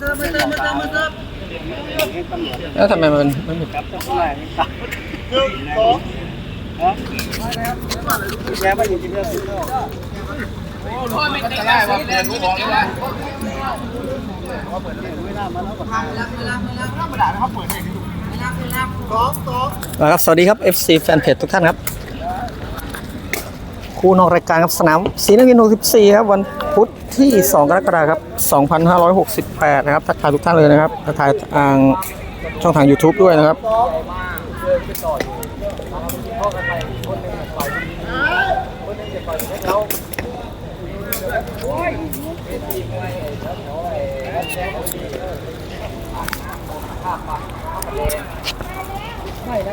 เติมมาเติมมาเติมมาเติมแล้วทำไมมันไม่มีครับต้องไล่หนึ่งสองฮะแย่ไปอยู่ที่เรื่องที่เรื่องมันจะไล่ว่าเปลี่ยนรู้ของเลยไม่น่ามาแล้วก็นะครับสวัสดีครับ FC แฟนเพจทุกท่านครับ คู่นอกรายการครับสนามสีนักวิน64ครับวันพุธที่ 2 กรกฎาคมครับ2568 นะครับทักทายทุกท่านเลยนะครับทักทายทางช่องทาง YouTube ด้วยนะครับ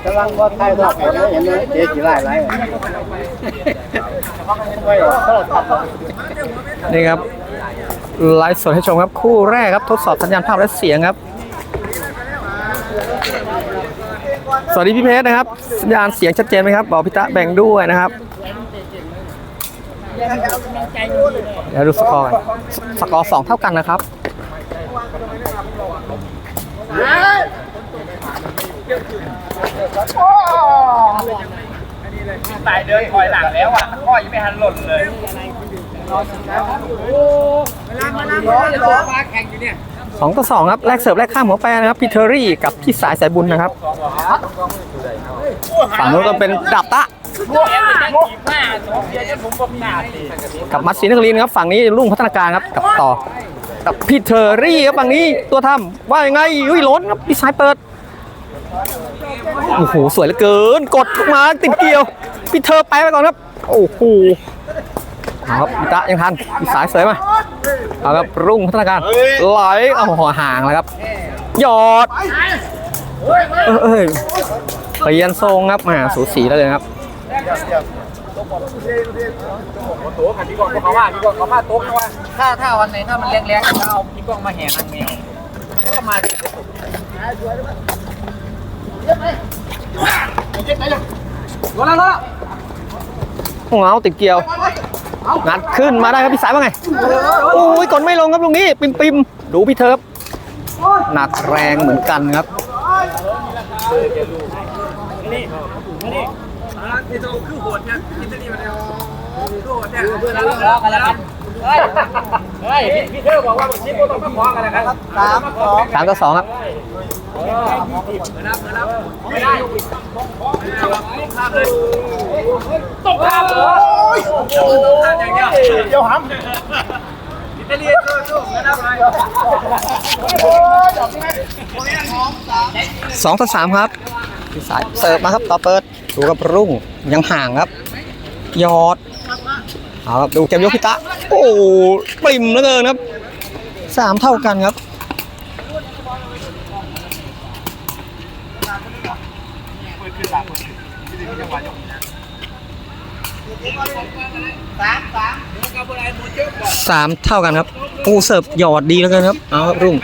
กำลังว่าไทยรอบไหนเห็นไหมเจ๊กี่ไล่ไล่ไร นี่ครับไลฟ์สดให้ชมครับคู่แรกครับทดสอบสัญญาณภาพและเสียงครับ สวัสดีพี่เพชรนะครับ สัญญาณเสียงชัดเจนไหมครับบอกพิตะแบ่งด้วยนะครับเดี๋ยวดูสกอร์สกอร์สองเท่ากันนะครับ ตายเดินถอยหลังแล้วอะข้อยังไม่ทันหล่นเลยเวลามานั่งร้อนเลยมาแข่งอยู่เนี่ยสองต่อสองครับแรกเสิร์ฟแรกข้ามหัวแปรนะครับพีเทอรี่กับพี่สายสายบุญนะครับฝั่งนู้นก็เป็นดับตะพวกนี้มันจะกีบหน้าสองเดียวจะผมบอกหน้าสิกับมัดศรีนครินทร์ครับฝั่งนี้รุ่งพัฒนาการครับกับต่อกับพีเทอรี่ครับฝั่งนี้ตัวทำว่ายังไงอุ้ยล้นครับพี่สายเปิด โอ้โหสวยเหลือเกิน กดลงมาติดเกี่ยวพี่เธอไปไปก่อนครับ โอ้โหครับพี่ตะยังทันสายเสยมาเอาครับรุ่งพัฒนาการไหลเอาหัวห่างแล้วครับหยอดเอ้ยเปลี่ยนทรงครับมาสูสีแล้วเลยครับต๊ะกันดีกว่าเขาว่าดีกว่าเขาว่าโต๊ะว่าถ้าถ้าวันไหนถ้ามันแรงๆจะเอาพี่กล้องมาแห่นางแมวก็มาดิ เงาติดเกี่ยว งัดขึ้นมาได้ครับพี่สายว่าไง โอ้ยกดไม่ลงครับลุงนี้ปิมปิมดูพี่เทิร์ฟหนักแรงเหมือนกันครับนี่ตัวคือโหดเนี่ยอิตาลีมันเนี่ยคือโหดเนี่ยเพื่อนเราล้อกันแล้วกันเฮ้ย เฮ้ยพี่เธอบอกว่าชิปก็ต้องมาขอกันแล้วกันสามสองสามต่อสองครับไม่ได้ตกข้ามเลยตกข้ามเลยตกข้ามอย่างเดียวเดี๋ยวหำอิตาลีสู้ๆนะครับสองต่อสามครับพี่สายเสิร์ฟมาครับต่อเปิดดูกับรุ่งยังห่างครับยอด เอาครับดูเกมยกพิตะโอ้ปริ่มเหลือเกินครับสามเท่ากันครับสามเท่ากันครับปูเสิร์ฟหยอดดีแล้วกันครับ เอาครับรุ่ง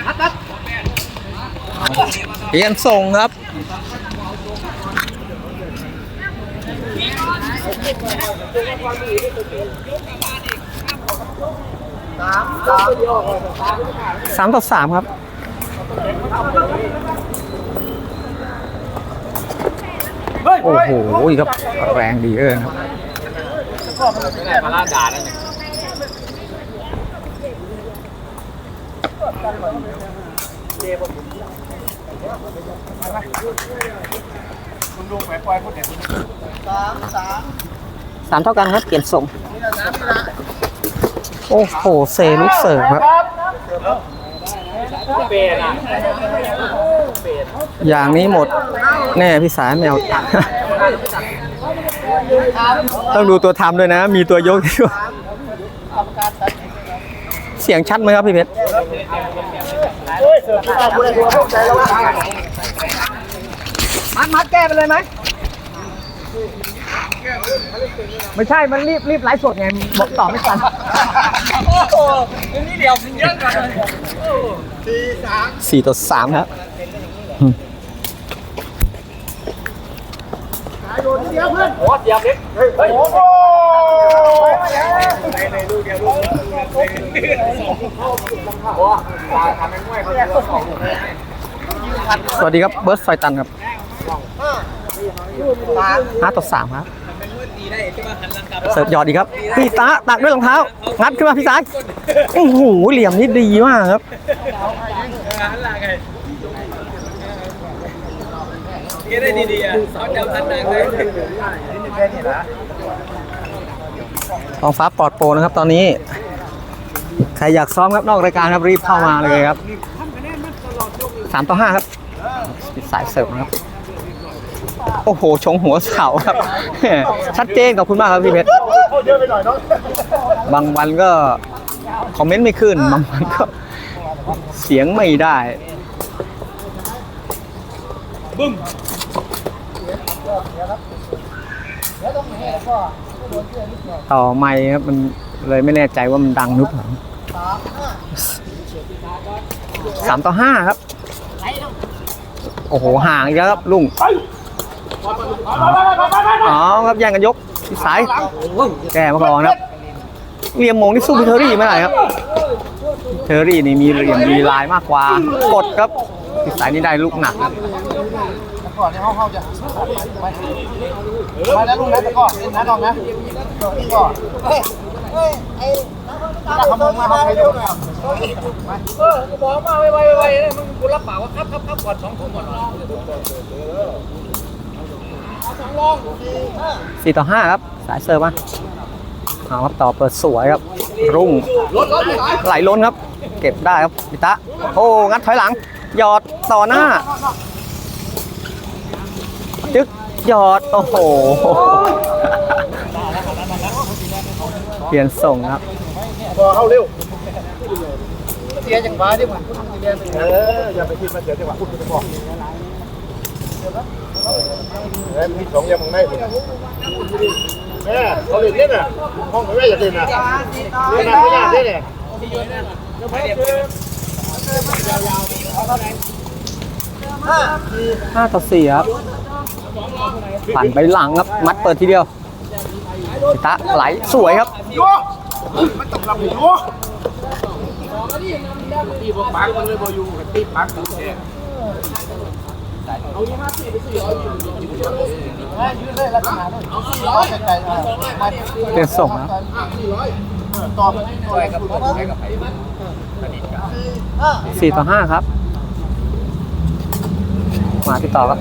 เปลี่ยนส่งครับ สามต่อสามครับโอ้โหครับแรงดีเอินครับมาล่าด่าแล้วเนี่ย สามเท่ากันครับ เปลี่ยนส่งโอ้โห เซลูกเสิร์ฟครับเปย์นะอย่างนี้หมด แน่พี่สายแมว ต้องดูตัวทำด้วยนะ มีตัวยกด้วยเสียงชัดไหมครับพี่เพชร มัดแก้ไปเลยไหมไม่ใช่ มันรีบรีบไลฟ์สดไง บอกต่อไม่ทันโอ้โหนี่เดียวเยอะกันเลยสี่ต่อสามครับเดียวเพื่อนโอ้เดียวเล็กเฮ้ยโอ้โหสวัสดีครับ เบิร์ดซอยตันครับ ห้าต่อสามครับเสิร์ฟหยอดดีครับ พี่ตาตักด้วยรองเท้า งัดขึ้นมาพี่สายโอ้โหเหลี่ยมนี่ดีมากครับได้ดีๆอะเขาจำทันดังเลยท้องฟ้าปลอดโปร่งนะครับ ตอนนี้ ใครอยากซ้อมครับนอกรายการครับรีบเข้ามาเลยครับสามต่อห้าครับสายเสิร์ฟนะครับ โอ้โห ชงหัวเสาครับ ชัดเจนขอบคุณมากครับพี่เพชรเยอะไปหน่อยเนาะบางวันก็คอมเมนต์ไม่ขึ้น บางวันก็เสียงไม่ได้ต่อไม่ครับ มันเลยไม่แน่ใจว่ามันดังหรือเปล่าสามต่อห้าครับ โอ้โห ห่างอีกแล้วครับลุง อ๋อครับแย่งกันยกที่สายแก้มาก่อนครับเหลี่ยมมงที่สู้พิเทอรี่ไม่ได้ครับเทอรี่นี่มีเหลี่ยมมีลายมากกว่ากดครับที่สายนี้ได้ลูกหนักครับก่อนในห้องเขาจะมาแล้วลุงนะแต่ก่อนเล่นนะน้องนะนี่ก่อนเฮ้ยเฮ้ยไอ้ถ้าเขามองมาเขาใครดูเนี่ยเออกูบอกมาไวๆๆมึงกูรับปากว่าครับครับครับก่อนสองคนก่อน สี่ต่อห้าครับ สายเซิร์ฟมาเอาครับต่อเปิดสวยครับ รุ่งไหลล้นครับ เก็บได้ครับพิตะ โอ้ งัดถอยหลัง หยอดต่อหน้า จึ๊กหยอด โอ้โห เปลี่ยนส่งครับพอเข้าเร็วเสียจังหวะที่เหมือนคุณเรนเออ อย่าไปคิดมาเสียจังหวะคุณจะบอก เอ้ยมีสองอย่างมึงได้แม่เขาเล่นเล่นอะห้องไม่อยากเล่นอะเล่นไม่ยากเล่นเนี่ยห้าต่อสี่ครับผ่านไปหลังครับ มัดเปิดทีเดียวพิตะไหลสวยครับมันต้องรับโยตีบปังมันเลยบอยู่กั บตีปังกูแช่ยืนเลยลักษณะเลยเอาใจใจมาเปลี่ยนส่งนะตอไปกับไปกับไปสี่ต่อห้าครับ มาที่ต่อครับ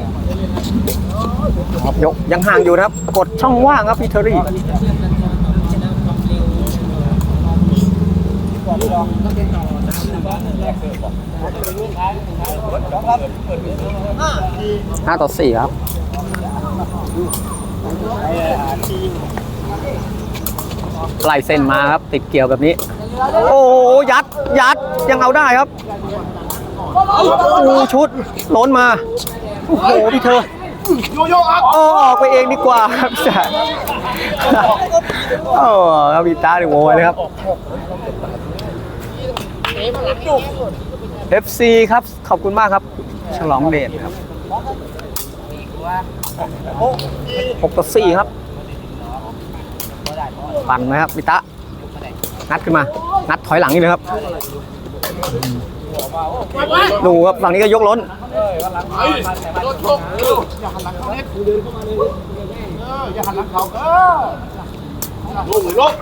ยกยังห่างอยู่นะครับ กดช่องว่างครับพีเทอรี่ ห้าต่อสี่ครับไล่เส้นมาครับ ติดเกี่ยวแบบนี้ โอ้ยัดยัดยังเอาได้ครับโอ้ชุดล้นมา โอ้โหพี่เธอโยโย่อัพโอ้ออกไปเองดีกว่าครับจ้ะโอ้ครับพี่ตาดิโวยเลยครับ FC ครับขอบคุณมากครับ ฉลองเดชครับหกต่อสี่ครับ ปั่นไหมครับพี่ตะงัดขึ้นมางัดถอยหลังนี่เลยครับ ดูครับฝั่งนี้ก็ยกล้นอย่าหันหลังเขาเออลูกลูก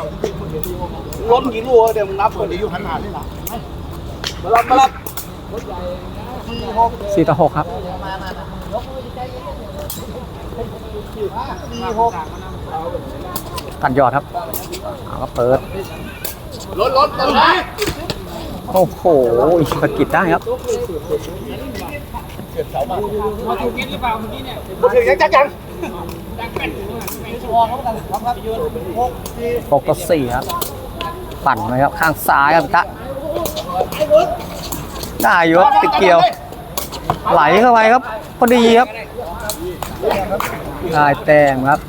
ล้มกี่ลูกเดี๋ยวมึงนับคนเดียวหันหน้าได้หรอมารับมารับสี่ต่อหกครับตัดยอดครับเอาก็เปิดรถรถรถโอ้โหสะกิดได้ครับมาถูกกินหรือเปล่าเมื่อกี้เนี่ยมาถึงยังจักยังหกต่อสี่ครับ ปั่นไหมครับข้างซ้ายครับตะได้อยู่ครับติดเกี่ยว ไหลเข้าไปครับพอดีครับได้แต้มครับ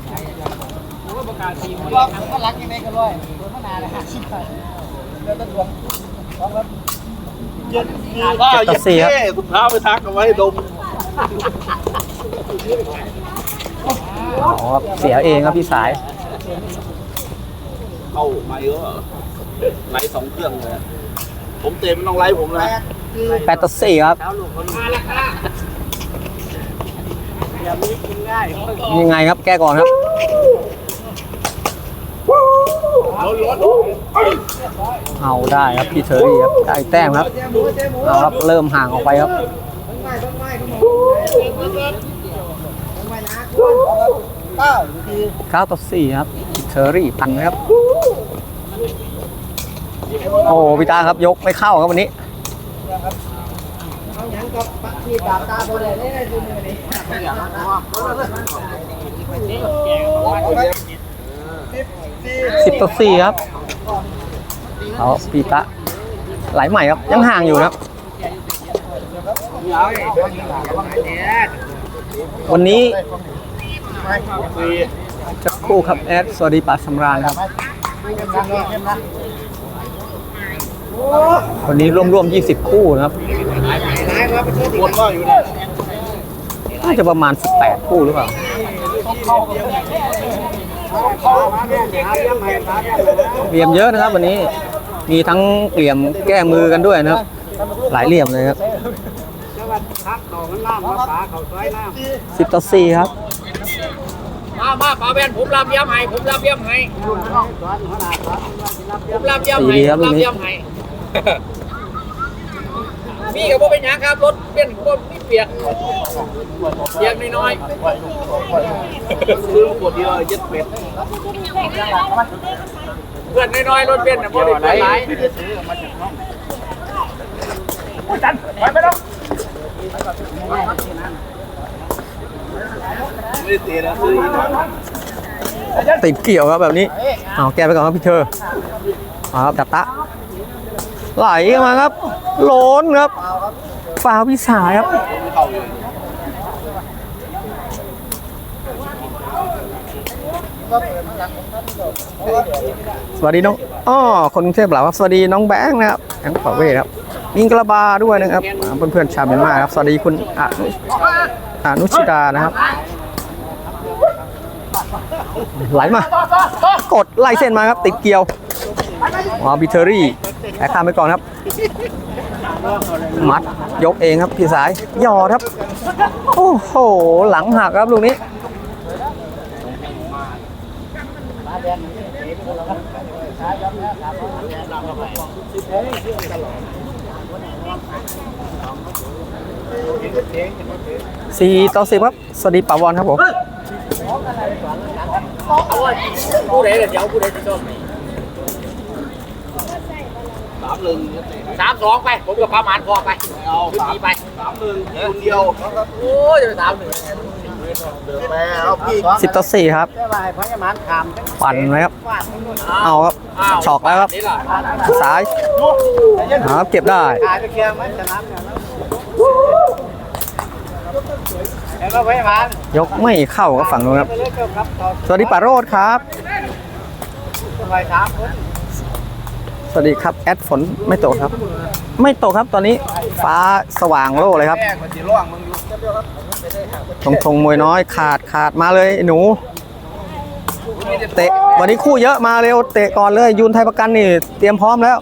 ก็รักยังไงกันเลยตัวขนาดเลยฮะเดี๋ยวจะทวงสองครับเย็นเจ็ดต่อสี่ครับคุณพาไปทักเอาไว้ดมอ๋อครับเสียเองครับพี่สาย เข้ามาเยอะ ไลฟ์สองเครื่องเลยผมเตะไม่ต้องไลฟ์ผมนะแปดต่อสี่ครับยังไงครับ แก้ก่อนครับเอาได้ครับพี่เทอรี่ครับได้แต้มครับเอาครับเริ่มห่างออกไปครับเก้าต่อสี่ครับพี่เทอรี่พันนะครับ โอ้พี่ตาครับยกไม่เข้าครับวันนี้สิบต่อสี่ครับเอาปีตะไหลใหม่ครับ ยังห่างอยู่นะครับ วันนี้จะคู่ครับแอดสวัสดีป่าสำราญครับ วันนี้ร่วมๆ20 คู่นะครับวนว่าอยู่เนี่ยน่าจะประมาณ 18 คู่หรือเปล่าเหลี่ยมเยอะนะครับวันนี้มีทั้งเหลี่ยมแก้มือกันด้วยนะครับ หลายเหลี่ยมเลยครับสิบต่อสี่ครับ มามาปาแบนผมรับเยี่ยมให้ผมรับเยี่ยมให้ผมรับเยี่ยมสีให้ดีครับผมลูรักบนี้เยี่ยมให้ มีกับว่าเป็นหยังครับ รถเปลี่ยนก็มีเปียกเปียกน้อยซื้อขวดเดียวเย็ดเป็ดๆเพื่อนน้อยๆรถเปลี่ยนนะพอได้เปลี่ยนหลายไม่ได้เตะนะซื้ออีกติดเกี่ยวครับแบบนี้เอาแก้ไปก่อนครับพี่เธอเอาครับดับตะ ไหลมาครับโลนครับฟาวพิสาครับสวัสดีน้องอ้อคนกรุงเทพเหรอครับ สวัสดีน้องแบงค์นะครับแบงค์ปาเวครับมิงกระบาด้วยนะครับอ่าเพื่อนๆชาวเมียนมาครับ สวัสดีคุณอนุอนุชิดานะครับ ไหลมา กดไล่เส้นมาครับ ติดเกียวอ๋อบิเทอรี่ แพ้ข้ามไปก่อนครับ มัดยกเองครับพี่สายหยอดครับ โอ้โห หลังหักครับลูกนี้สี่ต่อสิบครับ สวัสดีป่าวอนครับผมผู้ใดเดี๋ยวผู้ใดจะชอบ สาม หนึ่งเตะสามสองไป ผมกับประมาณพอไปเอาพื้นสามที่ไปสามหนึ่งคนเดียวโอ้ยจะไปสามหนึ่งแม่เอาพี่สิบต่อสี่ครับปั่นไว้ครับ เอาครับฉอกแล้วครับนี่ล่ะซ้ายเอาครับเก็บได้ขายไปเคลียร์ไหมชนะเนี่ยแล้วก็ไว้ผ่านยกไม่เข้ากับฝั่งนู้นครับไปเลยครับต่อสวัสดีป่าโรดครับไปสามคน สวัสดีครับแอดฝนไม่ตกครับ ไม่ตกครับตอนนี้ฟ้าสว่างโล่เลยครับแม่งมันจีร่วงมึงอยู่ทงทงมวยน้อยขาดขาดมาเลยหนู เตะวันนี้คู่เยอะมาเร็วเตะก่อนเลยยูนไทยประกันนี่ เตรียมพร้อมแล้ว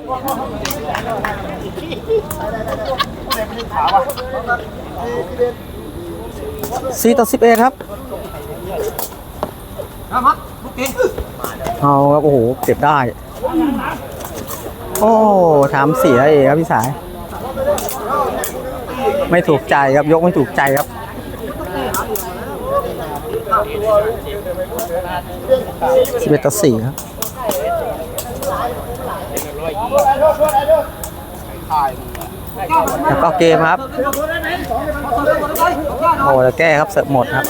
สี่ต่อสิบเอ็ดครับเอาครับโอ้โหเก็บได้ โอ้ถามเสียเองครับพี่สาย ไม่ถูกใจครับยกไม่ถูกใจครับสิบเอ็ดต่อสี่ครับแล้วก็เกมครับ โอ้แล้วแก้ครับเสิร์ฟหมดครับ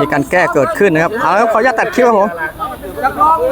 มีการแก้เกิดขึ้นนะครับ เอาแล้วขออนุญาตตัดคลิปครับผม